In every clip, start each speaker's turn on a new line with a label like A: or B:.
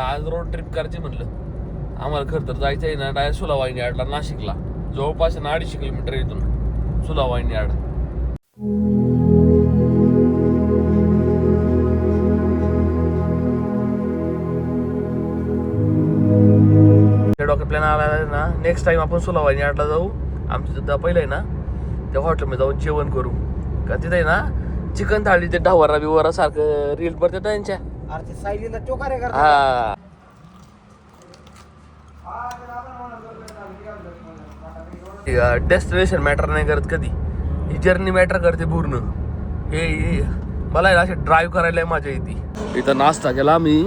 A: आज road trip करायची म्हणलं. आम्हाला खरं तर जायचं आहे ना डायरेक्ट सुलावाईनी आडला नाशिकला. जवळपास ना अडीचशे किलोमीटर इथून सुलावाईनी आड. डॉक्टर प्लॅन आला आहे ना नेक्स्ट टाइम आपण सुलावाईनी आडला जाऊ. आमचं सुद्धा पहिलं आहे ना त्या हॉटेलमध्ये जाऊन जेवण करू. का तिथे आहे ना चिकन थाळी ते ढावरा बिवरा सारखं रील पडते त्यांच्या
B: अरे ते सायलीला टोकारे करतात.
A: हा. डेस्टिनेशन मॅटर नाही करत कधी. ही जर्नी मॅटर करते पूर्ण. हे हे- मला आहे ना असे ड्राईव्ह करायला मजा येते. इथं नाश्ता केला आम्ही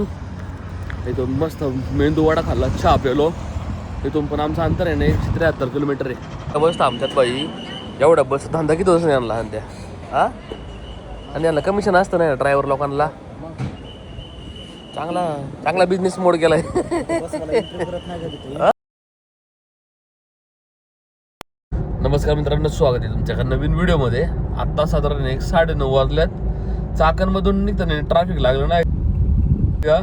A: इथून मस्त मेंदू वडा खाल्ला चहा पेलो इथून पण आमचं अंतर आहे ना एकशे त्र्याहत्तर किलोमीटर आहे. त्या बस आमच्यात बाई. एवढा बस धंदा किती दिवस आणला आणि त्या हा? आणि यांना कमिशन असतं ना ड्रायव्हर लोकांना? चांगला चांगला बिझनेस मोड केलाय. नमस्कार मित्रांनो स्वागत आहे तुमच्या नवीन व्हिडिओमध्ये. आत्ता साधारण एक साडेनऊ वाजल्यात. चाकणमधून निघताना ट्रॅफिक लागलं नाही. का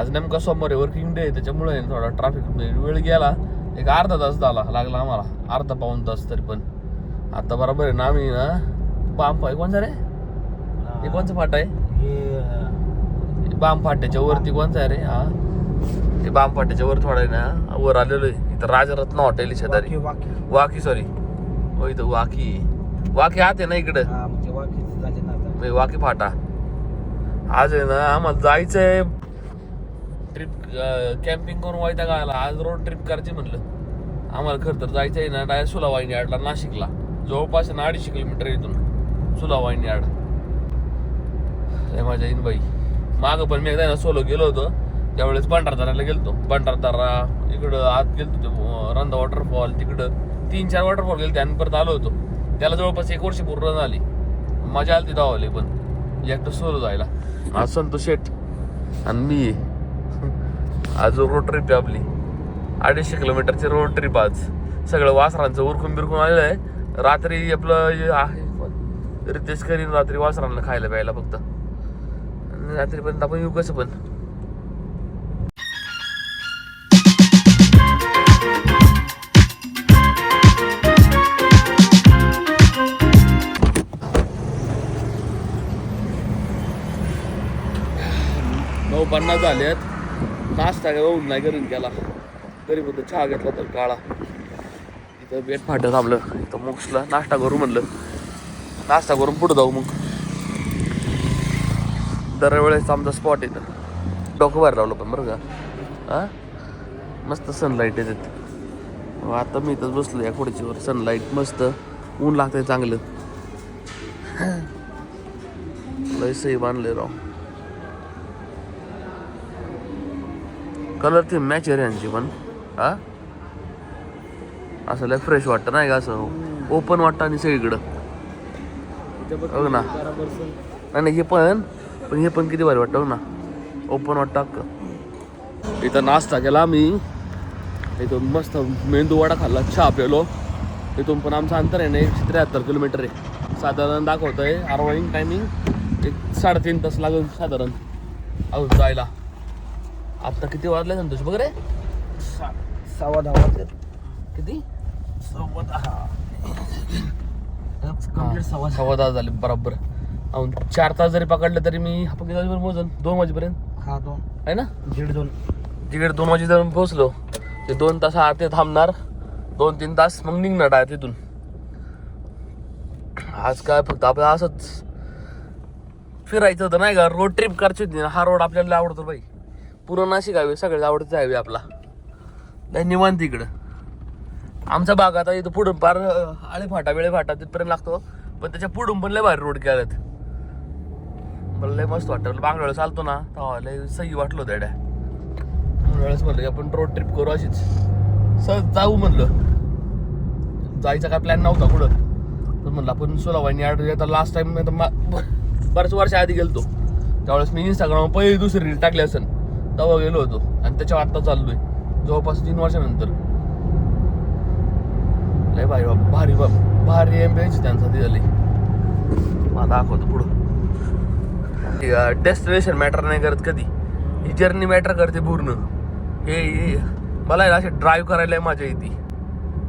A: आज नेमका सोमवार आहे वर्किंग डे त्याच्यामुळे थोडा ट्रॅफिक वेळ गेला. एक अर्धा तास झाला लागला आम्हाला. अर्धा पाऊन तास तरी पण. आता बरोबर आहे ना आम्ही ना फा कोणचा रे? हे. कोणचा फाटा आहे? बाम फाट्याच्या वरती कोणचा आहे रे? हा? ते बाम फाट्याच्या वर थोडा आहे ना वर आलेलो आहे. इथं राजरत्न हॉटेल आहे शेजारी.
B: वाकी वाकी.
A: वाकी सॉरी हो इथं वाकी वाकी आत आहे ना इकडं?
B: म्हणजे
A: म्हणजे वाकी फाटा. आज आहे ना आम्हाला जायचंय. ट्रिप कॅम्पिंग करून वायता गायला आज रोड ट्रिप करायची म्हणलं. आम्हाला खरं तर जायचं आहे ना डायरेक्ट सुलावाईन यार्डला नाशिकला. जवळपास आहे ना अडीचशे किलोमीटर आहे इथून. सुलावाईन यार्ड. लय मजा येईन बाई. मागं पण मी एकदा सोलो गेलो होतो. त्यावेळेस भंडारदाराला गेलतो. भंडारदारा इकडं आत गेलतो ते रंधा वॉटरफॉल तिकडं तीन चार वॉटरफॉल गेले आणि परत आलो होतो. त्याला जवळपास एक वर्ष पूर्ण झाली. मजा आली ती धावली पण. एकटं सोलो जायला. आज संतोष शेट आणि मी. आज रोड ट्रिप आहे आपली. अडीचशे किलोमीटरची रोड ट्रिप आज. सगळं वासरांचं उरकून बिरकून आलेलं आहे. रात्री आपलं आहे. रितेश करीन रात्री वासरांना खायला प्यायला फक्त. आणि रात्रीपर्यंत आपण येऊ कसं पण. नऊ पन्नास झालेत नाश्ता होऊन नाही करून गेला तरी पण चहा घेतला तर काळा. इथं बेट फाटत आपलं. इथं मोक्सला नाश्ता करू म्हणलं. नाश्ता करून पुढं जाऊ मग. दरवेळेस आमचा स्पॉट इथं डोकं बाहेर लावलं पण बरं का. हा? मस्त सनलाईट येतात आता मी इथंच बसलो या खुर्चीवर. सनलाईट मस्त. ऊन लागतंय चांगलं. लय सही बांधले राव. कलर ती मॅच आहे यांची पण. हा? असं लय फ्रेश वाटतं नाही का असं? ओपन वाटतं आणि सगळीकडं. बघ ना. नाही हे पण पण हे पण किती भारी वाटतं ना. ओपन वाटतं अख्खं इथं नाश्ता केला आम्ही. इथून मस्त मेंदू वडा खाल्ला चहा पेलो. इथून पण आमचं अंतर आहे ना एकशे त्र्याहत्तर किलोमीटर आहे. साधारण दाखवत आहे आरवाईंग टायमिंग एक साडेतीन तास लागून साधारण. अजून जायला. आत्ता किती वाजले संतोष बघ रे.
B: सव्वा दहा वाजले.
A: किती?
B: सव्वा दहा. सव्वा
A: दहा झाले बरोबर. अहो, चार तास जरी पकडले तरी मी किती वाजेपर्यंत मोजन दोन वाजेपर्यंत.
B: हा दोन.
A: आहे ना?
B: दीड दोन.
A: तिकडे दोन वाजेपर्यंत पोहोचलो. ते दोन तास आत ते थांबणार. दोन तीन तास मग निघणार आहे तिथून आज काय फक्त आपलं असंच फिरायचं होतं नाही का? रोड ट्रिप करायची होती. ना हा रोड आपल्याला आवडतो बाई. पूर्ण नाशिक हायवे सगळ्यात आवडतं हायवे आपला. लय निवांत इकडं. आमचा भाग आता इथं पुढून पार अं, आळे फाटा वेळे फाटा तिथपर्यंत लागतो. पण त्याच्या पुढून पण लय भारी रोड केल्यात. मला लय मस्त वाटतं बांगड्या वेळेस चालतो ना तेव्हा लय सही वाटलं होतं म्हणून वेळेस म्हणलं की आपण रोड ट्रिप करू अशीच. सहज जाऊ म्हणलं. जायचा काय प्लॅन नव्हता पुढं. पण म्हणलं आपण सोलावाईनी आड आता लास्ट टाइम बऱ्याच वर्ष आधी गेलतो. त्यावेळेस मी इंस्टाग्राम पहिली दुसरी रील टाकली असेल तेव्हा गेलो होतो. आणि त्याच्यावर आत्ता आहे जवळपास तीन वर्षानंतर. लय भारी बाप. भारी बाप. भारी एम पी त्यांचा ती झाली मला दाखवतो पुढं. डेस्टिनेशन मॅटर नाही करत कधी. ही जर्नी मॅटर करते पूर्ण. हे मला आहे अशी ड्राईव्ह करायला माझ्या येते.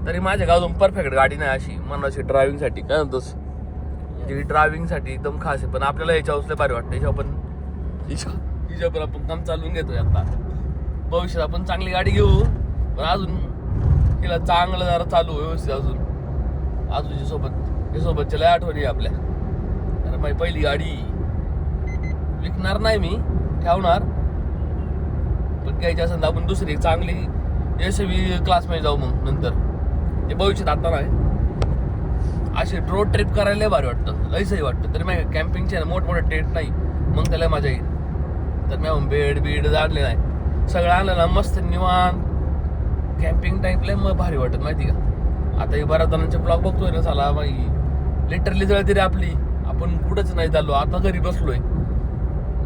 A: तरी माझ्या गावातून परफेक्ट गाडी नाही अशी. मला अशी ड्रायव्हिंगसाठी काय म्हणतोस? जी ड्रायव्हिंगसाठी एकदम खास आहे. पण आपल्याला याच्या उचले भारी वाटतं. याच्या पण हिच्या हिच्यावर आपण काम चालवून घेतोय आता. भविष्यात आपण चांगली गाडी घेऊ. पण अजून तिला चांगलं जरा चालू व्यवस्थित अजून. अजून सोबत हे सोबतच्या लय आठवणी आहे आपल्या. अरे माझी पहिली गाडी विकणार नाही मी ठेवणार. पण घ्यायची असेल तर आपण दुसरी चांगली यशस्वी क्लासमध्ये जाऊ मग नंतर. ते भविष्यात आता नाही. अशी रोड ट्रिप करायला लय भारी वाटतं. लईसही वाटतं. तरी माझ्या कॅम्पिंगचे मोठमोठे टेंट नाही. मग त्याला मजा येईल. तर मी बेड बीड जाणले नाही. सगळं आणलं ना मस्त निवांत. कॅम्पिंग टाईप लय मग भारी वाटत माहिती का? आता हे बऱ्याच जणांचे ब्लॉग बघतोय ना झाला बाई. लिटरली जळती रे आपली. आपण कुठंच नाही चाललो. आता घरी बसलोय.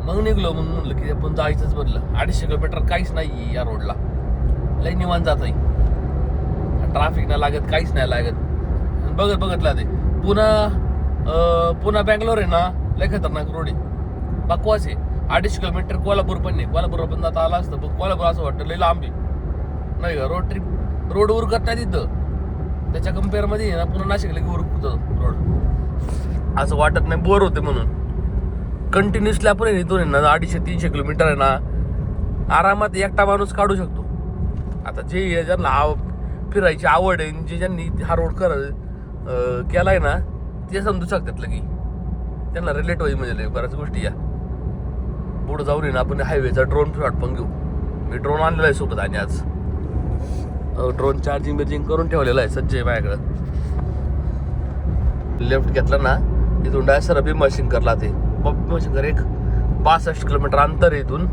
A: मग निघलो मग म्हणलं की आपण जायचंच बदलं अडीचशे किलोमीटर काहीच नाही या रोडला. लय निवान जात ट्राफिक नाही लागत काहीच नाही लागत. बघत बघतला ते पुन्हा पुन्हा बँगलोर आहे ना लय खतरनाक रोड आहे. बकवास आहे. अडीचशे किलोमीटर कोल्हापूर पण नाही. कोल्हापूर पण जाता आला असतं पण कोल्हापूर असं वाटतं लय लांब आहे. नाही का? रोड ट्रिप रोड उरकत नाही तिथं. त्याच्या कम्पेअरमध्ये आहे ना पुन्हा नाशिकला की उरकतं रोड असं वाटत नाही बोर होते म्हणून. कंटिन्युअसली आपण आहे ना इथून आहे ना अडीचशे तीनशे किलोमीटर आहे ना आरामात एकटा माणूस काढू शकतो. आता जे ज्यांना आव फिरायची आवड आहे जे ज्यांनी हा रोड कर केला आहे ना ते समजू शकतात लगी. त्यांना रिलेट होईल म्हणजे बऱ्याच गोष्टी या. पुढं जाऊन येईन ना आपण हायवेचा ड्रोन शॉट पण घेऊ. मी ड्रोन आणलेला आहे सोबत आणि आज. ड्रोन चार्जिंग बिर्जिंग करून ठेवलेलं आहे सज्ज माझ्याकडं. लेफ्ट घेतला ना इथून डायसर सर भीमशिंग करला ते. भीमशिंगर एक पासष्ट किलोमीटर अंतर इथून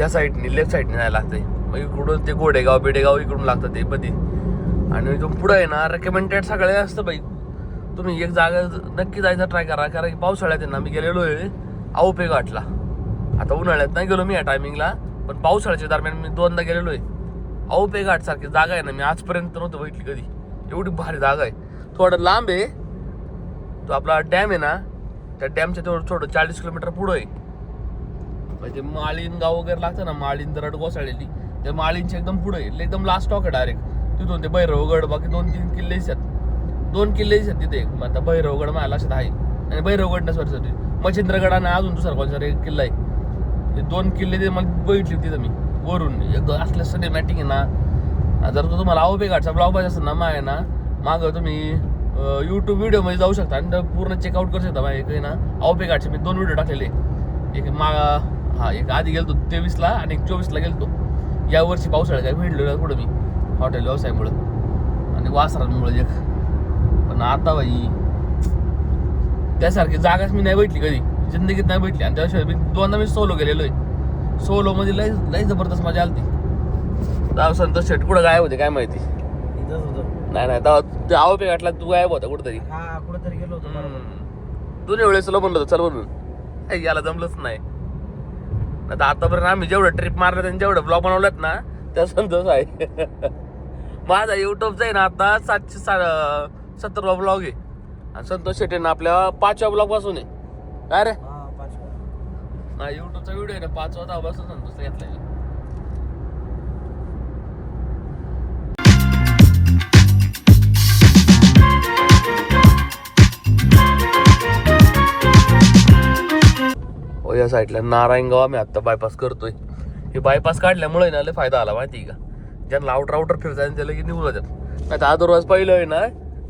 A: या साईडनी लेफ्ट साईडने जायला लागते मग इकडून ते गोडेगाव बिडेगाव इकडून लागतं ते मध्ये आणि इथून पुढे आहे ना रेकमेंडेड सगळे असतं बाई. तुम्ही एक जागा नक्की जायचा ट्राय करा कारण की पावसाळ्यात आहे ना मी गेलेलो आहे आऊपे घाटला. आता उन्हाळ्यात नाही गेलो मी या टायमिंगला पण पावसाळ्याच्या दरम्यान मी दोनदा गेलेलो आहे. आऊपे घाट सारखी जागा आहे ना मी आजपर्यंत नव्हतं बघितली कधी. एवढी भारी जागा आहे. थोडं लांब आहे. तो आपला डॅम आहे ना त्या डॅमच्या तेवढं थोडं चाळीस किलोमीटर पुढं आहे. म्हणजे माळीन गाव वगैरे लागतं ना माळीन दरड कोसळलेली त्या माळींची एकदम पुढे आहे. एकदम लास्ट स्टॉक आहे डायरेक्ट तिथून ते भैरवगड बाकी दोन तीन किल्ले आहेत दोन किल्ले आहेत तिथे मग आता भैरवगड माझ्या लक्षात आहे. आणि भैरवगड ना सॉरी मच्छिंद्रगड आणि अजून दुसरा कोणसा एक किल्ला आहे. ते दोन किल्ले ते मला बघितले तिथं मी वरून. एक असलं सिनेमॅटिक आहे ना. जर तो तुम्हाला आवबे घाटचा ब्लॉग पाहिजे असेल ना माय ना मागं तुम्ही यूट्यूब व्हिडिओमध्ये जाऊ शकता आणि पूर्ण चेकआउट करू शकता एक ना. आवपे घाटचे मी दोन व्हिडिओ टाकलेले. एक मा हा एक आधी गेलतो तेवीसला आणि एक चोवीसला गेलतो. या वर्षी पावसाळ्यात काय भेटलेलो कुठं मी हॉटेल व्यवसायामुळं आणि वासरांमुळे एक. पण आता बाई त्यासारखी जागाच मी नाही भेटली कधी. जिंदगीत नाही भेटली आणि त्याशिवाय मी दोनदा मी सोलो गेलेलो आहे. सोलो मध्ये लय लय जबरदस्त मजा आली तेव्हा संतोष शेट कुठं गायब होते काय माहिती? नाही नाही तेव्हा ते आवपे घाटला तू गायब होता कुठंतरी.
B: हा कुठेतरी गेलो होतो बरोबर.
A: दोन्ही वेळेस तुला म्हणलं होतं चल म्हणून. ऐ, याला जमलंच नाही. आता आतापर्यंत आम्ही जेवढं ट्रिप मारलं आणि जेवढं ब्लॉग बनवलेत ना त्या संतोष आहे. माझा युट्यूबचा आहे ना आता सातशे सा सत्तर ब्लॉग आहे. आणि संतोष शेट्टी ना आपल्या पाचव्या ब्लॉगपासून आहे. काय रे?
B: हा पाच
A: हा युट्यूबचा व्हिडिओ आहे ना पाचवा दहा पासून संतोष घेतलाय. या साईडला नारायणगाव आम्ही आता बायपास करतोय. हे बायपास काढल्यामुळे ना लय फायदा आला माहिती का? ज्यांना आउटर फिरतात आणि त्याला की निघून जातात. नाही तर अदरवाईज पहिलं आहे ना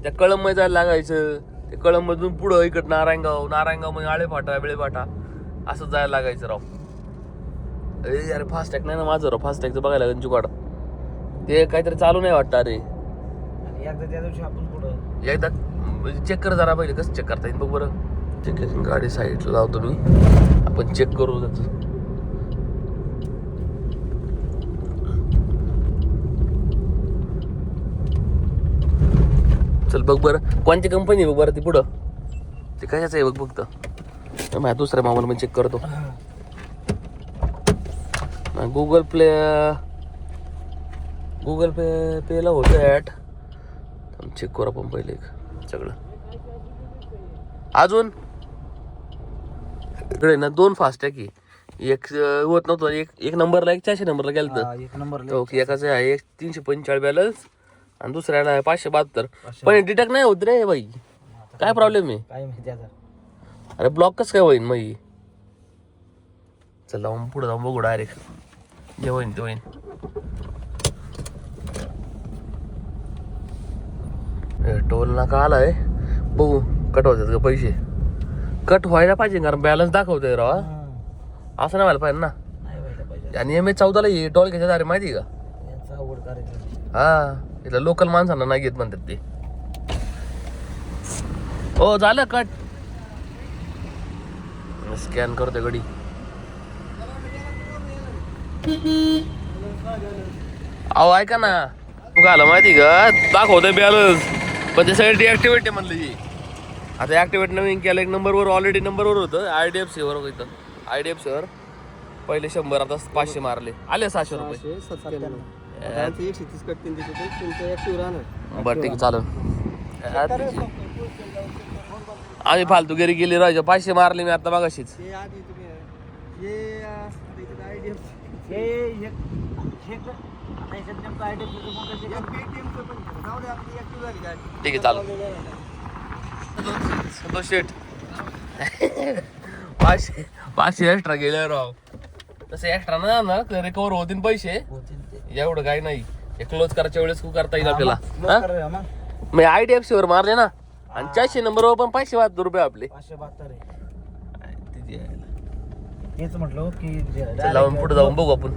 A: त्या कळंब जायला लागायचं. ते कळंबमधून पुढं इकडं नारायणगाव नारायणगावमध्ये आळेफाटा बिळेफाटा असं जायला लागायचं राव. अरे अरे फास्टॅग नाही ना माझं राव फास्टॅगचं बघायला लागेल जुगाड. ते काहीतरी चालू नाही वाटतं अरे.
B: एकदा त्या दिवशी आपण पुढं.
A: एकदा चेक कर जरा पहिले कसं चेक करता येईल बघ बरं. ठीक आहे गाडी साईडला लावतो मी. आपण चेक करू त्याचं. चल बघ बरं. कोणती कंपनी बघ बरं ती पुढं? ते कशाचं आहे बघ फक्त. तर माझ्या दुसऱ्या मोबाईल मी चेक करतो. गुगल प्ले गुगल पे पेला होतं ॲट चेक करू आपण पहिले एक. सगळं. अजून? इकडे ना दोन फास्ट आहे की. एक होत नव्हतं. एक एक नंबरला एक चारशे नंबरला गेलं तर
B: हा, एक
A: तो एकाचं आहे एक तीनशे पंचेचाळीस बॅलन्स आणि दुसऱ्याला आहे पाचशे बहात्तर. पण डिटेक्ट नाही होत रे बाई काय प्रॉब्लेम आहे?
B: काय माहिती आता?
A: अरे ब्लॉक कसं काय होईन मग चल जाऊन पुढे जाऊन बघू डायरेक्ट जे होईन ते होईन. टोल नाका आलाय. बघू कट होतात का पैसे? कट व्हायला पाहिजे कारण बॅलन्स दाखवतोय राव. असं नाही व्हायला पाहिजे ना. आणि एम एच चौदाला हे टोल घ्यायच्या अरे माहिती का? हा इथं लोकल माणसांना नाही घेत म्हणतात ते. हो झालं कट. स्कॅन करते गडी अहो ऐका ना. आलं माहिती का? दाखवतोय बॅलन्स पण ते सगळे डिॲक्टिवेट आहे म्हणलं. आता ऍक्टिवेट नवीन केलं एक नंबरवर ऑलरेडी नंबरवर होतं आय डी एफ सीवर इथं. आय डी एफ सीवर पहिले शंभर आता पाचशे मारले. आले सहाशे रुपये.
B: एकशे तीस कटतील तुमचं राहणार
A: बरं ठीक आहे चालेल. आम्ही फालतू घरी गेली राहायच्या पाचशे मारले मी आता मागाशीच.
B: हे हे हे
A: ठीक आहे चालेल. संतोष शेठ. पाचशे पाचशे एक्स्ट्रा गेले राव. तसे एक्स्ट्रा ना ना रिकवर होतील पैसे. एवढं काही नाही. हे क्लोज करायच्या वेळेस खूप करता येईल आपल्याला. हा? मी आय डी एफ सीवर मारले ना आणि चारशे नंबरवर पण पाचशे बहात्तर रुपये आपले.
B: पाचशे बहात्तर आहे. म्हटलं की
A: चल लावून पुढे जाऊन बघू आपण.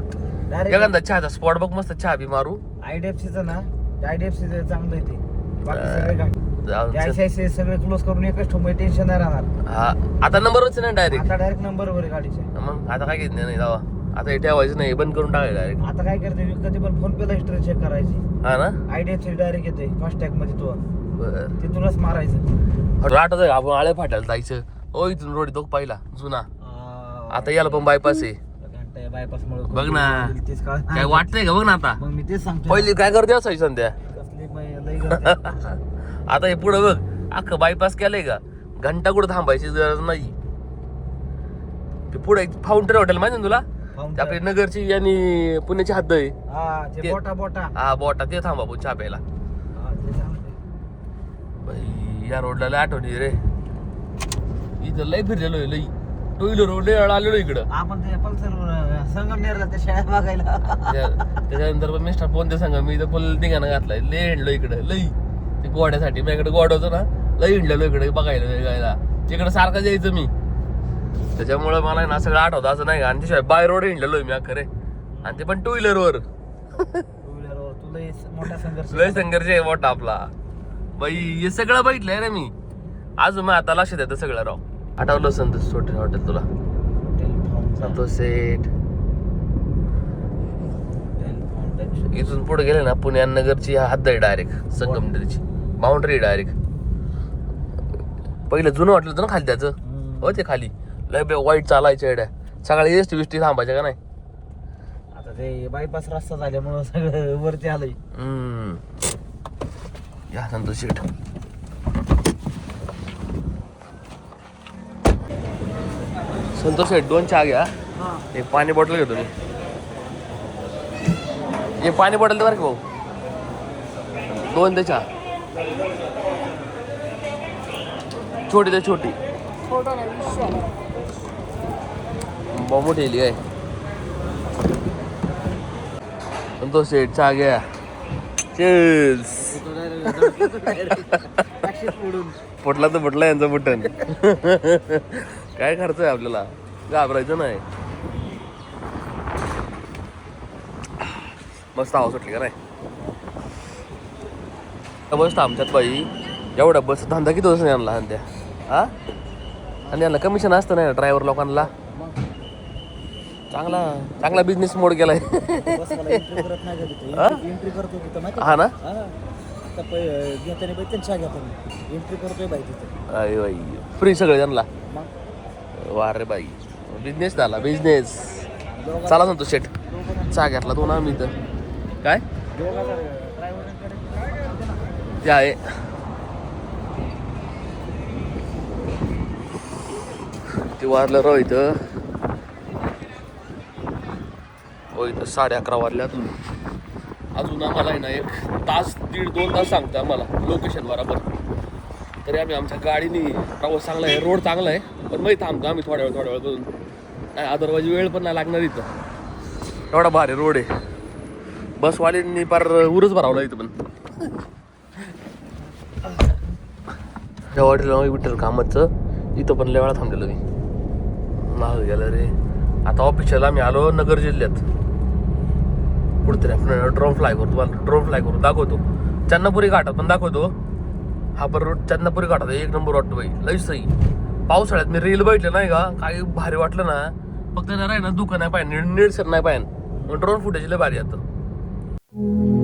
A: एखादा चहाचा स्पॉट बघ मस्त चहा बी मारू.
B: आयडीएफसीचं ना आयडीएफसी चांगलं आहे ते. बाकी सगळे आयसीआयसी सगळे क्लोज करून एकच ठेवून टेन्शन नाही राहणार.
A: हा आता नंबरच नाही डायरेक्ट
B: आता डायरेक्ट नंबरवर आहे गाडीचे.
A: मग आता काय घेत नाही जावा. आता हे ठेवायचं नाही बंद करून टाकायचं डायरेक्ट
B: आता काय करते कधी पण फोन पेला हिस्ट्री चेक करायची.
A: हा ना?
B: आयडीएफसी डायरेक्ट येते फास्टॅगमध्ये तो.
A: बर.
B: तिथूनच मारायचं.
A: आठवत आहे आपण आळे फाट्याला जायचं. ओ इथून रोड तो पहिला जुना. आता याला पण बायपास आहे.
B: बायपास मुळे
A: बघ ना.
B: तेच
A: काय? वाटतंय का? बघ ना आता.
B: मग मी तेच सांगतो
A: पहिली काय करते असायची
B: कसली लई गर्दी.
A: आता हे पुढे बघ. अख्खं बायपास केलंय का? घंटा कुठं थांबायची गरज नाही. ते पुढे फाउंटन हॉटेल माहिती ना तुला? ते. आपली नगरची आणि पुण्याची हद्द आहे.
B: हा ते
A: ते-
B: बोटा बोटा.
A: हा बोटा. ते थांबा आपण चहा प्यायला.
B: हा, ते सांगते.
A: बाई, या रोडला लय आठवणी रे. इथं लय फिरलेलो आहे लई. टू व्हीलर रोड लय वेळा आलेलो इकडं.
B: आपण ते पल्सर संगमनेरला त्या शाळा बघायला.
A: त्या- त्याच्यानंतर पण मिस्टर फोन ते सांगा मी इथं फुल धिंगाणा घातलाय. लय हिंडलो इकडे. लई. ते गोड्यासाठी. माझ्याकडे गोड होतं ना लई हिंडलेलो इकडे बघायला वेगायला तिकडे सारखं जायचं मी. त्याच्यामुळं मला ना सगळं आठवतं असं नाही का? आणि त्याशिवाय बाय रोड हिंडलेलो मी खरे आणि ते पण टू व्हीलरवर लय संघर्ष आहे मोठा आपला. बाई हे सगळं बघितलंय रे मी. अजून मग आता लक्षात येतं सगळं राव. आठवलं संतोष हॉटेल हॉटेल तुला. संतोष सेठ. इथून पुढे गेले ना पुणे आणि नगरची हद्द आहे डायरेक्ट संगमनेरची. Boundary direct. पहिलं जुनं वाटलं होतं ना खाली त्याचं. हो ते खाली. लय बे वाईट चालायच्या एड्या सकाळी एस टी बिस्टी थांबायच्या का नाही?
B: आता ते बायपास रस्ता झाल्यामुळं सगळं वरती आलंय.
A: या संतोष शेठ. संतोष शेठ दोन चहा घ्या. एक पाणी बॉटल घेतो मी. एक पाणी बॉटल दे बरं का भाऊ. दोन दे चहा. छोटी दे छोटी. मोठी लिहि आहे संतोष शेठ चहा घ्या. चेस फुटला तर फुटला यांचं बटन काय खर्च आहे आपल्याला? घाबरायचं नाही. मस्त हवा सुटली का नाही? बस आमच्यात बाई एवढा बस धंदा किती दिवस आणला आणि त्या हा? आणि यांना कमिशन असतं नाही ड्रायव्हर लोकांना? चांगला चांगला बिझनेस मोड गेलाय.
B: एंट्री
A: हा?
B: करतो तिथं
A: हा ना फ्री सगळे त्यांना.
B: मग
A: वा रे बाई बिझनेस झाला बिझनेस चला सांगतो शेट. चा घेतला दोन आम्ही तर काय? ते आहे. ते वारलं राव इथं. हो इथं साडे अकरा वारल्या अजून. अजून आम्हाला आहे ना एक तास दीड दोन तास सांगतो आम्हाला लोकेशन बराबर. तरी आम्ही आमच्या गाडीने प्रवास चांगला आहे रोड चांगला आहे पण मग थांबतो आम्ही थोड्या वेळ थोड्या वेळ करून नाही अदरवाईज वेळ पण नाही लागणार इथं. एवढा भारी रोड आहे. बसवाल्यांनी पार उरच भरावला इथं पण. त्या हॉटेल विठ्ठल कामतचं इथं पण लय वेळा थांबलेलो मी. महाग गेलं रे. आता ऑफिशियल आम्ही आलो नगर जिल्ह्यात. कुठतरी आपण ड्रोन फ्लाय करू तुम्हाला ड्रोन फ्लाय करू दाखवतो. चन्नापुरी घाटात पण दाखवतो. हा बरं रोड चन्नापुरी घाटात एक नंबर वाटतो बाई. लई सही. पावसाळ्यात मी रील बघितलं नाही का? काही भारी वाटलं ना. फक्त जरा आहे ना दुकान नाही पाहिजे निळसर नाही पाहिजे. ड्रोन फुटेज लय भारी येतं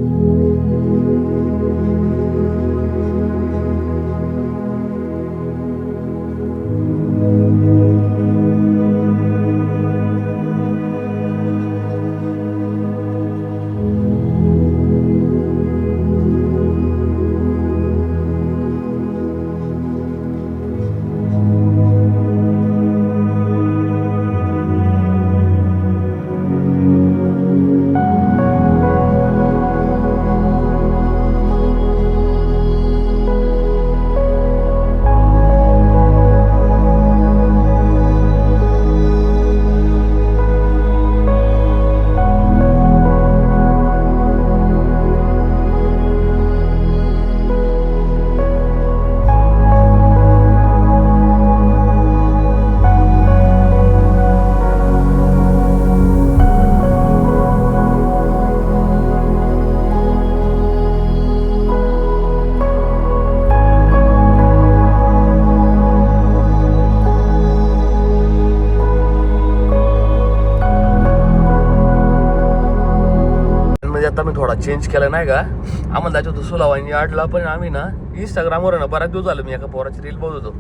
A: आता मी थोडा चेंज केला नाही का? आम्हाला जायचं होतं सुलावानी आडला पण आम्ही ना इंस्टाग्रामवर ना बऱ्याच दिवस झालं मी एका पोराची रील बघत होतो.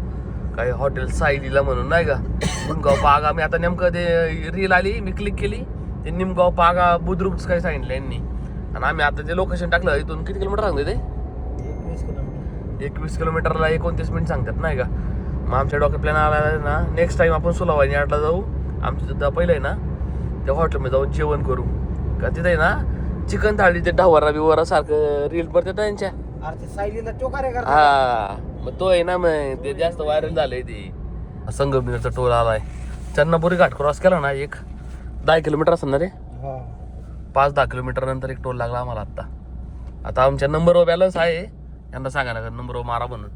A: काही हॉटेल सायलीला म्हणून नाही का? निमगाव पागा मी आता नेमकं ते रील आली मी क्लिक केली. ते निमगाव पागा बुद्रुकच काय सांगितलं यांनी. आणि आम्ही आता ते लोकेशन टाकलं इथून किती किलोमीटर सांगते ते?
B: एकवीस किलोमीटर
A: एकवीस किलोमीटरला एकोणतीस मिनिट सांगतात नाही का? मग आमच्या डोक्यात प्लॅन आला ना नेक्स्ट टाइम आपण सुलावानी आडला जाऊ. आमचं तिथं पहिलं आहे ना त्या हॉटेलमध्ये जाऊन जेवण करू. का तिथे ना चिकन थाळी ते ढावरा बिवारा सारखं रील पडते त्यांच्या.
B: अरे ते सायलीला चोकारे करतात
A: हा मग तो आहे ना मग ते जास्त व्हायरल झालंय ते. संगमनेरचा टोल आलाय. चन्नापुरी घाट क्रॉस केला ना एक दहा किलोमीटर असेल ना रे?
B: हा.
A: पाच दहा किलोमीटर नंतर एक टोल लागला आम्हाला आता आता आमच्या नंबरवर बॅलन्स आहे. यांना सांगा ना नंबरवर मारा म्हणून.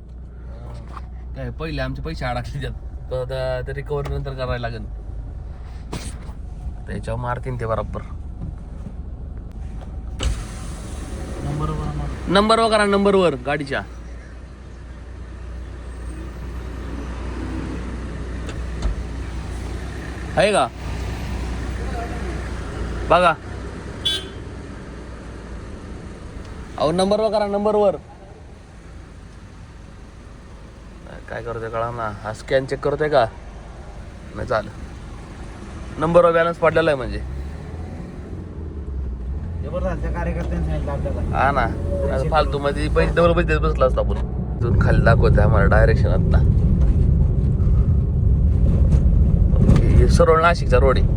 A: काय पहिले आमचे पैसे अडकले त्यात. तर आता ते रिकव्हरी नंतर करायला लागेल. त्याच्यावर मारतीन ते बरोबर.
B: नंबर
A: वगैरे नंबरवर गाडीच्या. आहे का? बघा. अहो नंबर करा नंबरवर काय करतोय कळा ना हा स्कॅन चेक करतोय का? नाही चालेल. नंबरवर बॅलन्स पडलेला आहे म्हणजे
B: जबरदस्त त्या कार्यकर्त्यांनी सांगितलं आपल्याला
A: हा ना. फालतू मध्ये पैसे डबल पैसे बसला असतो आपण. तिथून खाली दाखवतोय आम्हाला डायरेक्शन आता. सरळ नाशिकचा रोड आहे.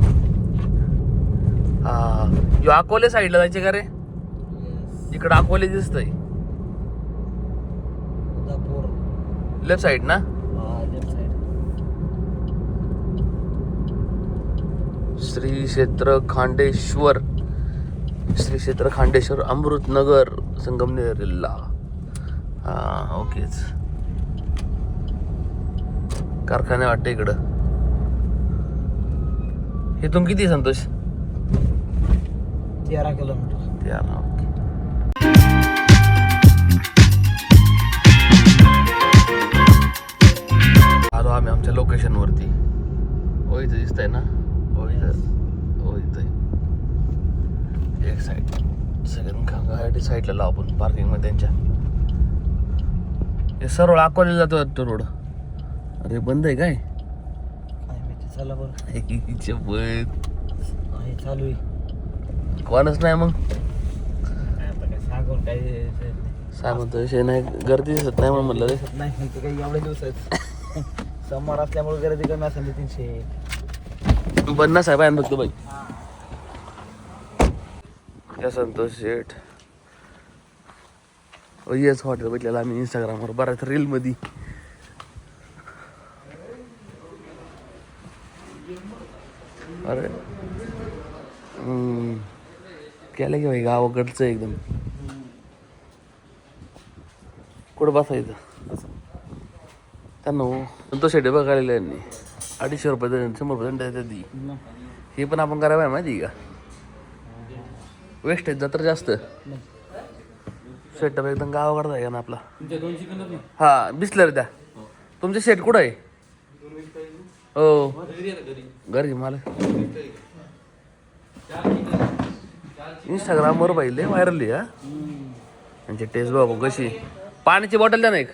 A: हा. यो अकोले साईडला जायचे का रे? इकडं अकोले दिसतंय. लेफ्ट साईड ना? श्री क्षेत्र खांडेश्वर. श्री क्षेत्र खांडेश्वर अमृतनगर संगमनेरला. हा ओकेच. कारखाने वाटते इकडं. इथून किती आहे, संतोष?
B: तेरा किलोमीटर.
A: ते आला ओके. आलो आम्ही आमच्या लोकेशन वरती. ओ इथं दिसतंय ना? ओ इथं ओ इथं एक साईड सगळ्यांना गाडी साईडला लाव आपण पार्किंगमध्ये त्यांच्या. हे सरळ अकोले जातो तो रोड अरे बंद आहे काय?
B: चला बरं चालू आहे.
A: कोणच नाही मग.
B: काय आता काय सांगून ते-
A: विषय नाही. गर्दी दिसत नाही म्हणून म्हणलं रे.
B: नाही काही एवढे दिवस आहेत समोर असल्यामुळे गर्दी कमी असेल तीनशे.
A: बन्ना साहेब आहे फक्त बाई या संतोष शेठ. येस हॉटेल बघितलेलं आम्ही इंस्टाग्रामवर बऱ्याच रीलमध्ये अरे. केलं की भाई गावाकडचं एकदम. कुठं बसायचं? त्यांना हो. संतोष शेटे बघायला यांनी. अडीचशे रुपये शंभर रुपये दंड ती. हे पण आपण करायला माहिती का? वेस्टेज तर जास्त. शेट एकदम गावाकडचा आहे ना आपला. हा बिसलर द्या. तुमचे शेट कुठं आहे? हो. घरी मला इंस्टाग्रामवर पाहिले व्हायरल हा. त्यांची टेस्ट बाबू कशी. पाण्याची बॉटल द्या ना एक.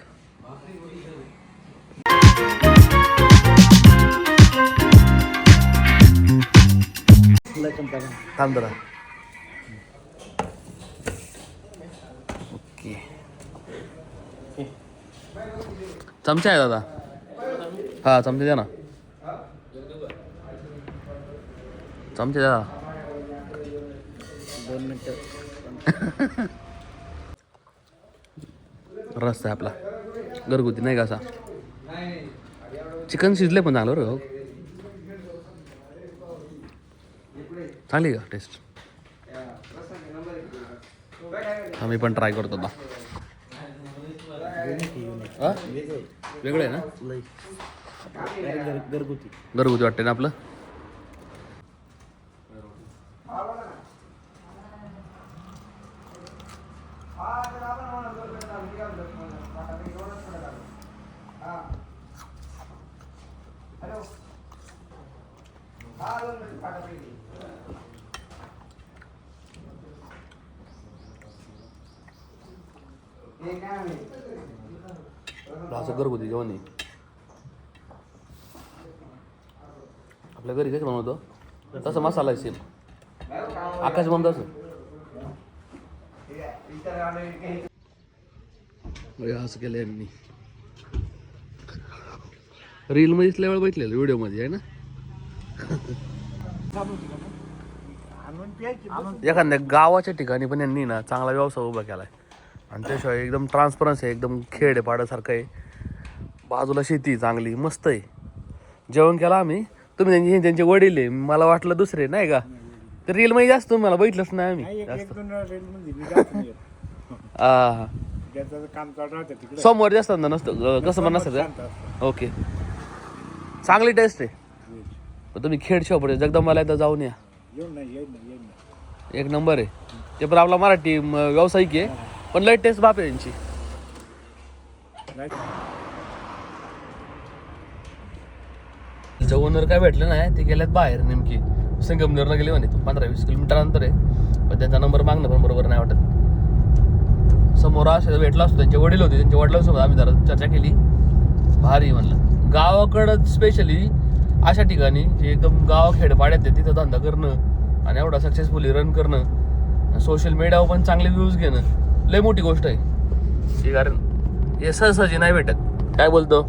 A: थांब चमचा आहे दादा. हा चमचे द्या ना. चमचे द्या.
B: दोन मिनिटं.
A: रस्ता आहे आपला. घरगुती नाही का असा? चिकन शिजले पण झालं रे हो. चांगली का टेस्ट हा मी पण ट्राय करतो आता. हा? वेगळं आहे ना?
B: घरगुती
A: घरगुती वाटते ना आपलं असं घरगुती जेवण आहे आपल्या घरी कसं बनवतो तसं मसाला आहे सेम आकाश बंद असं. असं केलं यांनी. रील मध्ये दिसल्या वेळ बघितलेलं व्हिडिओमध्ये आहे ना? एखाद्या गावाच्या ठिकाणी पण यांनी ना चांगला व्यवसाय उभा केला आहे आणि त्याशिवाय एकदम ट्रान्सपरन्स आहे एकदम खेडेपाड्यासारखं आहे. पाड्यासारखं आहे बाजूला शेती चांगली मस्त आहे. जेवण केला आम्ही. तुम्ही त्यांचे त्यांचे वडील आहे. मला वाटलं दुसरे नाही का? तर रील मध्ये जास्त तुम्हाला बघितलंच नाही आम्ही.
B: एक
A: जास्त. हा सोमवार जास्त ना नसतं कसं पण नसतं
B: शांत असतं.
A: ओके. चांगली टेस्ट आहे. तुम्ही खेड शॉप जगदंबाला एकदा जाऊन या. एक नंबर आहे. ते पण आपला मराठी व्यावसायिक आहे. पण लय टेस्ट बाप आहे यांची
B: नाही
A: तिचं ओनर काय भेटलं नाही ते गेल्यात बाहेर नेमकी. संगमनेरला गेले म्हणे पंधरा वीस किलोमीटर अंतर आहे. पण त्यांचा नंबर मागणं पण बरोबर नाही वाटत. समोर असं भेटला असतो त्यांचे वडील होते त्यांच्या वडिलांसोबत आम्ही जरा चर्चा केली. भारी म्हणलं. गावाकडं स्पेशली अशा ठिकाणी जे एकदम गाव खेडपाड्यात आहे तिथं धंदा करणं आणि एवढा सक्सेसफुली रन करणं सोशल मीडियावर पण चांगले व्ह्यूज घेणं लय मोठी गोष्ट आहे. हे कारण हे सहसाजी नाही भेटत. काय बोलतो?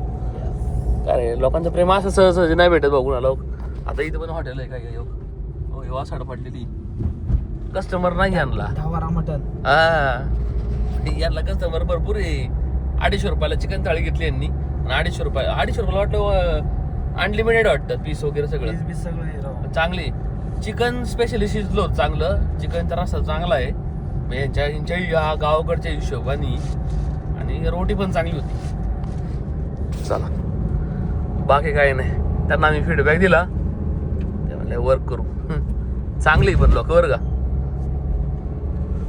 A: काय लोकांचं प्रेम असं सहज नाही भेटत बघून आलो. आता इथं पण हॉटेल आहे काय काय हो हो, वासाड पडलेली कस्टमर नाही आणला.
B: धावारा मटन
A: हा. यांना कस्टमर भरपूर आहे. अडीचशे रुपयाला चिकन थाळी घेतली यांनी. आणि अडीचशे रुपये अडीचशे रुपयाला वाटलं अनलिमिटेड वाटतं पीस वगैरे सगळं. चांगली. चिकन स्पेशली शिजलो चांगलं. चिकनचा रस्सा चांगला आहे. यांच्या यांच्या या गावाकडच्या हिशोबाने. आणि रोटी पण चांगली होती. चला. बाकी काही नाही. त्यांना आम्ही फीडबॅक दिला. ते म्हणले वर्क करू. चांगली पण लोक बरं का.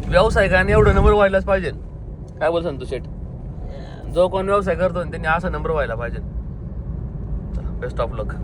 A: व्यावसायिकांनी एवढं नंबर व्हायलाच पाहिजे. काय बोल संतोष शेठ? जो कोण व्यवसाय करतो त्यांनी असा नंबर व्हायला पाहिजे. चला बेस्ट ऑफ लक